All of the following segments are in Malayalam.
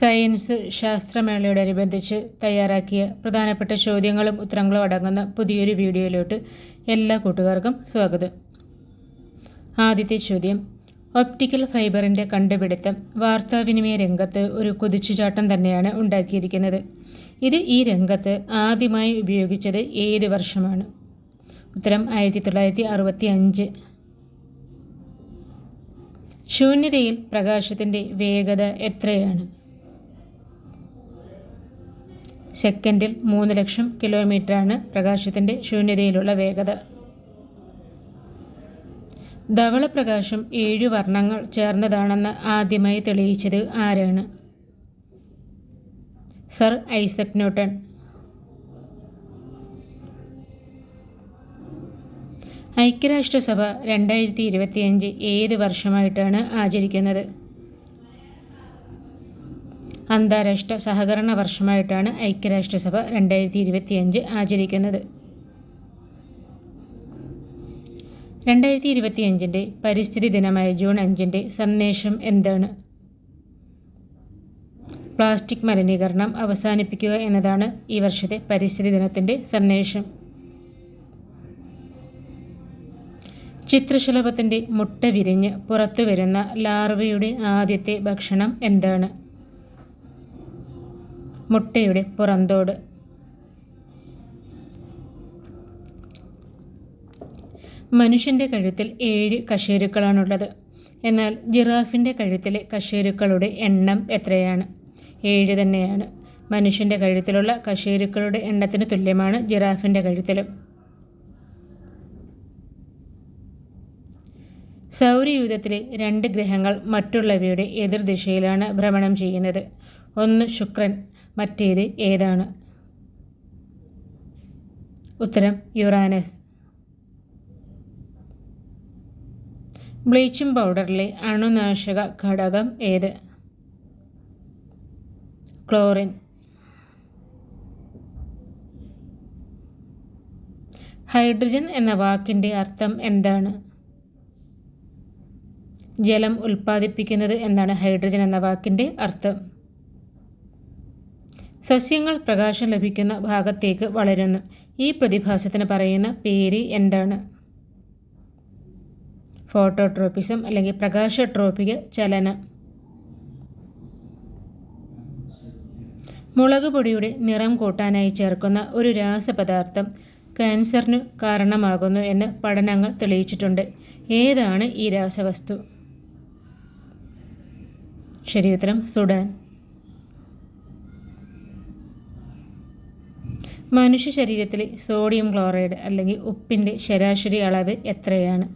സയൻസ് ശാസ്ത്രമേളയോടനുബന്ധിച്ച് തയ്യാറാക്കിയ പ്രധാനപ്പെട്ട ചോദ്യങ്ങളും ഉത്തരങ്ങളും അടങ്ങുന്ന പുതിയൊരു വീഡിയോയിലോട്ട് എല്ലാ കൂട്ടുകാർക്കും സ്വാഗതം. ആദ്യത്തെ ചോദ്യം. ഒപ്റ്റിക്കൽ ഫൈബറിന്റെ കണ്ടുപിടുത്തം വാർത്താവിനിമയ രംഗത്ത് ഒരു കുതിച്ചുചാട്ടം തന്നെയാണ് ഉണ്ടാക്കിയിരിക്കുന്നത്. ഇത് ഈ രംഗത്ത് ആദ്യമായി ഉപയോഗിച്ചത് ഏത് വർഷമാണ്. ഉത്തരം ആയിരത്തി തൊള്ളായിരത്തി അറുപത്തി അഞ്ച് ശൂന്യതയിൽ പ്രകാശത്തിന്റെ വേഗത എത്രയാണ്? സെക്കൻഡിൽ മൂന്ന് ലക്ഷം കിലോമീറ്ററാണ് പ്രകാശത്തിന്റെ ശൂന്യതയിലുള്ള വേഗത. ധവളപ്രകാശം ഏഴു വർണങ്ങൾ ചേർന്നതാണെന്ന് ആദ്യമായി തെളിയിച്ചത് ആരാണ്? സർ ഐസക് ന്യൂട്ടൺ ഐക്യരാഷ്ട്രസഭ രണ്ടായിരത്തി ഇരുപത്തിയഞ്ച് ഏത് വർഷമായിട്ടാണ് ആചരിക്കുന്നത്? അന്താരാഷ്ട്ര സഹകരണ വർഷമായിട്ടാണ് ഐക്യരാഷ്ട്രസഭ രണ്ടായിരത്തി ഇരുപത്തിയഞ്ച് ആചരിക്കുന്നത്. രണ്ടായിരത്തി ഇരുപത്തിയഞ്ചിന്റെ പരിസ്ഥിതി ദിനമായ ജൂൺ അഞ്ചിന്റെ സന്ദേശം എന്താണ്? പ്ലാസ്റ്റിക് മലിനീകരണം അവസാനിപ്പിക്കുക എന്നതാണ് ഈ വർഷത്തെ പരിസ്ഥിതി ദിനത്തിന്റെ സന്ദേശം. ചിത്രശലഭത്തിന്റെ മുട്ട വിരിഞ്ഞ് പുറത്തു വരുന്ന ലാർവയുടെ ആദ്യത്തെ ഭക്ഷണം എന്താണ്? മുട്ടയുടെ പുറന്തോട്. മനുഷ്യന്റെ കഴുത്തിൽ ഏഴ് കശേരുക്കളാണുള്ളത്. എന്നാൽ ജിറാഫിന്റെ കഴുത്തിലെ കശേരുക്കളുടെ എണ്ണം എത്രയാണ്? ഏഴ് തന്നെയാണ്. മനുഷ്യന്റെ കഴുത്തിലുള്ള കശേരുക്കളുടെ എണ്ണത്തിന് തുല്യമാണ് ജിറാഫിന്റെ കഴുത്തിലും. സൗരയൂഥത്തിലെ രണ്ട് ഗ്രഹങ്ങൾ മറ്റുള്ളവയുടെ എതിർദിശയിലാണ് ഭ്രമണം ചെയ്യുന്നത്. ഒന്ന് ശുക്രൻ മറ്റേത് ഏതാണ്? ഉത്തരം യുറാനസ്. ബ്ലീച്ചിങ് പൗഡറിലെ അണുനാശക ഘടകം ഏത്? ക്ലോറിൻ. ഹൈഡ്രജൻ എന്ന വാക്കിന്റെ അർത്ഥം എന്താണ്? ജലം ഉൽപ്പാദിപ്പിക്കുന്നത് എന്നാണ് ഹൈഡ്രജൻ എന്ന വാക്കിന്റെ അർത്ഥം. സസ്യങ്ങൾ പ്രകാശം ലഭിക്കുന്ന ഭാഗത്തേക്ക് വളരുന്നു. ഈ പ്രതിഭാസത്തിന് പറയുന്ന പേര് എന്താണ്? ഫോട്ടോട്രോപ്പിസം അല്ലെങ്കിൽ പ്രകാശട്രോപിക ചലനം. മുളക് പൊടിയുടെ നിറം കൂട്ടാനായി ചേർക്കുന്ന ഒരു രാസപദാർത്ഥം ക്യാൻസറിന് കാരണമാകുന്നു എന്ന് പഠനങ്ങൾ തെളിയിച്ചിട്ടുണ്ട്. ഏതാണ് ഈ രാസവസ്തു? ശരി ഉത്തരം സുഡാൻ. മനുഷ്യ ശരീരത്തിലെ സോഡിയം ക്ലോറൈഡ് അല്ലെങ്കിൽ ഉപ്പിന്റെ ശരാശരി അളവ് എത്രയാണ്?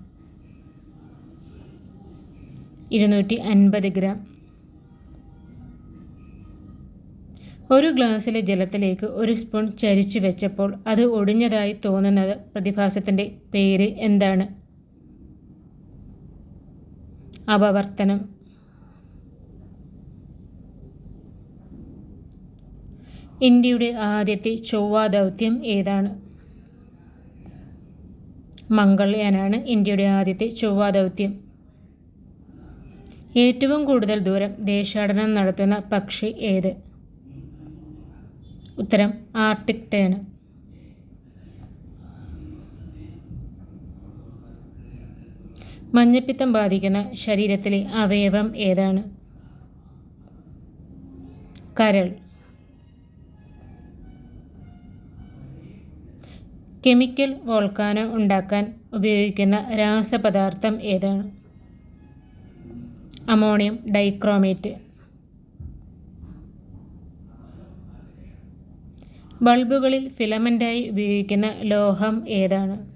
ഇരുന്നൂറ്റി അൻപത് ഗ്രാം. ഒരു ഗ്ലാസ്സിലെ ജലത്തിലേക്ക് ഒരു സ്പൂൺ ചരിച്ചു വെച്ചപ്പോൾ അത് ഒടിഞ്ഞതായി തോന്നുന്നത് പ്രതിഭാസത്തിന്റെ പേര് എന്താണ്? അപവർത്തനം. ഇന്ത്യയുടെ ആദ്യത്തെ ചൊവ്വാ ദൗത്യം ഏതാണ്? മംഗൾയാനാണ് ഇന്ത്യയുടെ ആദ്യത്തെ ചൊവ്വാ ദൗത്യം. ഏറ്റവും കൂടുതൽ ദൂരം ദേശാടനം നടത്തുന്ന പക്ഷി ഏത്? ഉത്തരം ആർട്ടിക് ടേൺ മഞ്ഞപ്പിത്തം ബാധിക്കുന്ന ശരീരത്തിലെ അവയവം ഏതാണ്? കരൾ. കെമിക്കൽ വോൾക്കാനോ ഉണ്ടാക്കാൻ ഉപയോഗിക്കുന്ന രാസപദാർത്ഥം ഏതാണ്? Ammonium dichromate. ബൾബുകളിൽ ഫിലമെന്റായി ഉപയോഗിക്കുന്ന ലോഹം ഏതാണ്?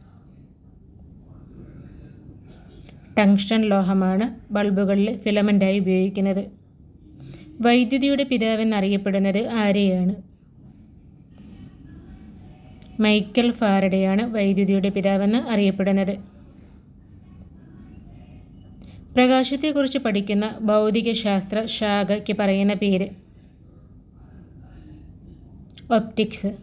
ടങ്ഷൻ ലോഹമാണ് ബൾബുകളിൽ ഫിലമെന്റായി ഉപയോഗിക്കുന്നത്. വൈദ്യുതിയുടെ പിതാവെന്നറിയപ്പെടുന്നത് ആരെയാണ്? മൈക്കൽ ഫാരഡെയാണ് വൈദ്യുതിയുടെ പിതാവെന്ന് അറിയപ്പെടുന്നത്. പ്രകാശത്തെക്കുറിച്ച് പഠിക്കുന്ന ഭൗതികശാസ്ത്ര ശാഖയ്ക്ക് പറയുന്ന പേര് ഒപ്റ്റിക്സ്.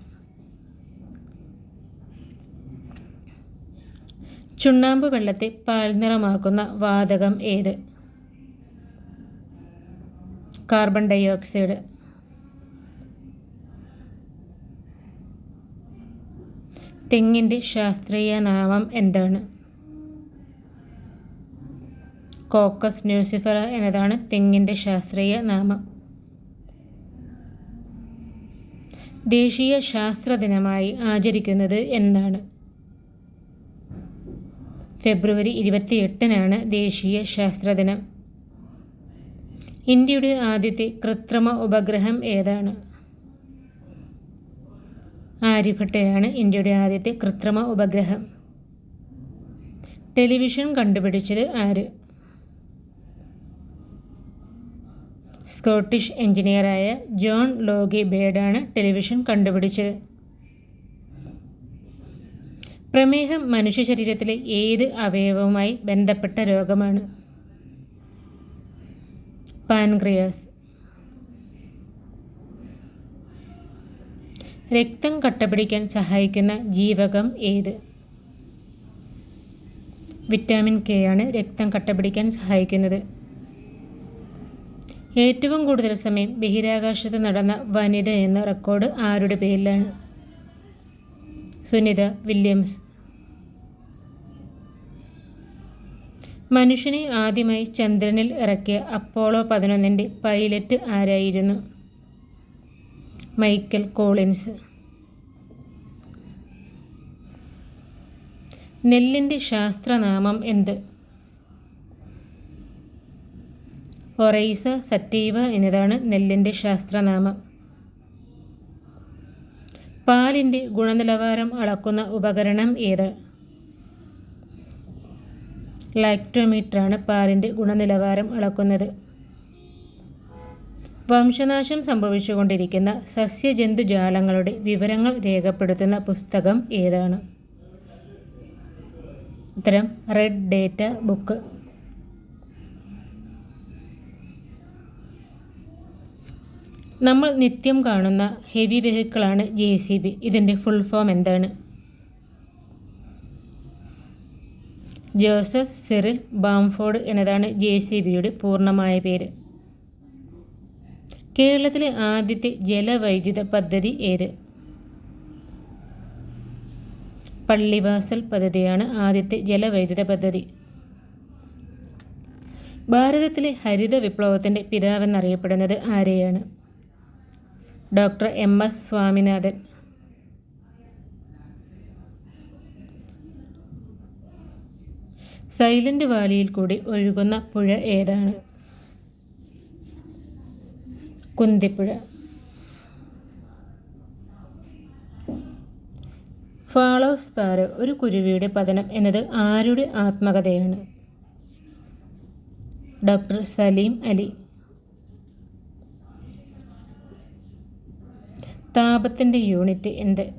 ചുണ്ണാമ്പ് വെള്ളത്തെ പാൽനിറമാക്കുന്ന വാതകം ഏത്? Carbon dioxide. തെങ്ങിന്റെ ശാസ്ത്രീയ നാമം എന്താണ്? കോക്കസ് ന്യൂസിഫറ എന്നതാണ് തെങ്ങിന്റെ ശാസ്ത്രീയ നാമം. ദേശീയ ശാസ്ത്ര ദിനമായി ആചരിക്കുന്നത് എന്നാണ് ഫെബ്രുവരി ഇരുപത്തിയെട്ടിനാണ് ദേശീയ ശാസ്ത്ര ദിനം. ഇന്ത്യയുടെ ആദ്യത്തെ കൃത്രിമ ഉപഗ്രഹം ഏതാണ്? ആര്യഭട്ടയാണ് ഇന്ത്യയുടെ ആദ്യത്തെ കൃത്രിമ ഉപഗ്രഹം. ടെലിവിഷൻ കണ്ടുപിടിച്ചത് ആര്? സ്കോട്ടിഷ് എഞ്ചിനീയറായ ജോൺ ലോഗി ബേഡാണ് ടെലിവിഷൻ കണ്ടുപിടിച്ചത്. പ്രമേഹം മനുഷ്യ ശരീരത്തിലെ ഏത് അവയവവുമായി ബന്ധപ്പെട്ട രോഗമാണ്? പാൻക്രിയാസ്. രക്തം കട്ടപിടിക്കാൻ സഹായിക്കുന്ന ജീവകം ഏത്? വിറ്റാമിൻ കെ ആണ് രക്തം കട്ടപിടിക്കാൻ സഹായിക്കുന്നത്. ഏറ്റവും കൂടുതൽ സമയം ബഹിരാകാശത്ത് നടന്ന വനിത എന്ന റെക്കോർഡ് ആരുടെ പേരിലാണ്? സുനിത വില്യംസ്. മനുഷ്യനെ ആദ്യമായി ചന്ദ്രനിൽ ഇറക്കിയ അപ്പോളോ പതിനൊന്നിന്റെ പൈലറ്റ് ആരായിരുന്നു? Michael Collins. നെല്ലിന്റെ ശാസ്ത്രനാമം എന്ത്? ഒറൈസ സറ്റീവ എന്നതാണ് നെല്ലിന്റെ ശാസ്ത്രനാമം. പാലിന്റെ ഗുണനിലവാരം അളക്കുന്ന ഉപകരണം ഏത്? ലാക്ടോമീറ്ററാണ് പാലിന്റെ ഗുണനിലവാരം അളക്കുന്നത്. വംശനാശം സംഭവിച്ചുകൊണ്ടിരിക്കുന്ന സസ്യജന്തുജാലങ്ങളുടെ വിവരങ്ങൾ രേഖപ്പെടുത്തുന്ന പുസ്തകം ഏതാണ്? ഉത്തരം റെഡ് ഡേറ്റ ബുക്ക് നമ്മൾ നിത്യം കാണുന്ന ഹെവി വെഹിക്കിളാണ് ജെ സി ബി. ഇതിന്റെ ഫുൾ ഫോം എന്താണ്? ജോസഫ് സിറിൽ ബാംഫോർഡ് എന്നതാണ് ജെ സി ബിയുടെ പൂർണമായ പേര്. കേരളത്തിലെ ആദ്യത്തെ ജലവൈദ്യുത പദ്ധതി ഏത്? പള്ളിവാസൽ പദ്ധതിയാണ് ആദ്യത്തെ ജലവൈദ്യുത പദ്ധതി. ഭാരതത്തിലെ ഹരിത വിപ്ലവത്തിന്റെ പിതാവെന്നറിയപ്പെടുന്നത് ആരെയാണ്? Doctor M S Swaminathan. Silent വാലിയിൽ കൂടി ഒഴുകുന്ന പുഴ ഏതാണ്? കുന്തിപ്പുഴ. ഫോളോ സ്പാരോ ഒരു കുരുവിയുടെ പതനം എന്നത് ആരുടെ ആത്മകഥയാണ്? ഡോക്ടർ സലീം അലി താപത്തിന്റെ യൂണിറ്റ് എന്ത്?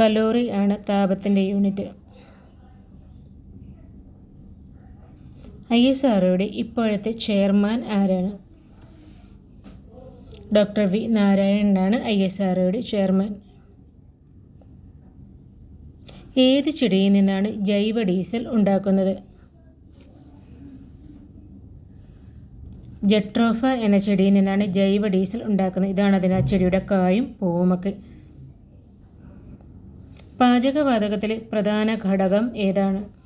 കലോറി ആണ് താപത്തിന്റെ യൂണിറ്റ്. ഐ എസ് ആർഒയുടെ ഇപ്പോഴത്തെ ചെയർമാൻ ആരാണ്? ഡോക്ടർ വി നാരായണനാണ് ഐ എസ് ആർഒയുടെ ചെയർമാൻ. ഏത് ചെടിയിൽ നിന്നാണ് ജൈവ ഡീസൽ ഉണ്ടാക്കുന്നത്? ജട്രോഫ എന്ന ചെടിയിൽ നിന്നാണ് ജൈവ ഡീസൽ ഉണ്ടാക്കുന്നത്. ഇതാണ് അതിന് ആ ചെടിയുടെ കായും പൂവുമൊക്കെ. പാചകവാതകത്തിലെ പ്രധാന ഘടകം ഏതാണ്?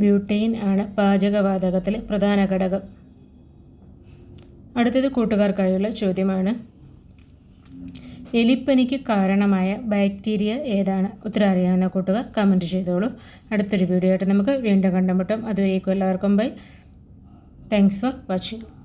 ബ്യൂട്ടെയിൻ ആണ് പാചകവാതകത്തിലെ പ്രധാന ഘടകം. അടുത്തത് കൂട്ടുകാർക്കായുള്ള ചോദ്യമാണ്. എലിപ്പനിക്ക് കാരണമായ ബാക്ടീരിയ ഏതാണ്? ഉത്തരം അറിയാവുന്ന കൂട്ടുകാർ കമന്റ് ചെയ്തോളൂ. അടുത്തൊരു വീഡിയോ ആയിട്ട് നമുക്ക് വീണ്ടും കണ്ടുമുട്ടും. അതുവരേക്കും എല്ലാവർക്കും ബൈ താങ്ക്സ് ഫോർ വാച്ചിങ്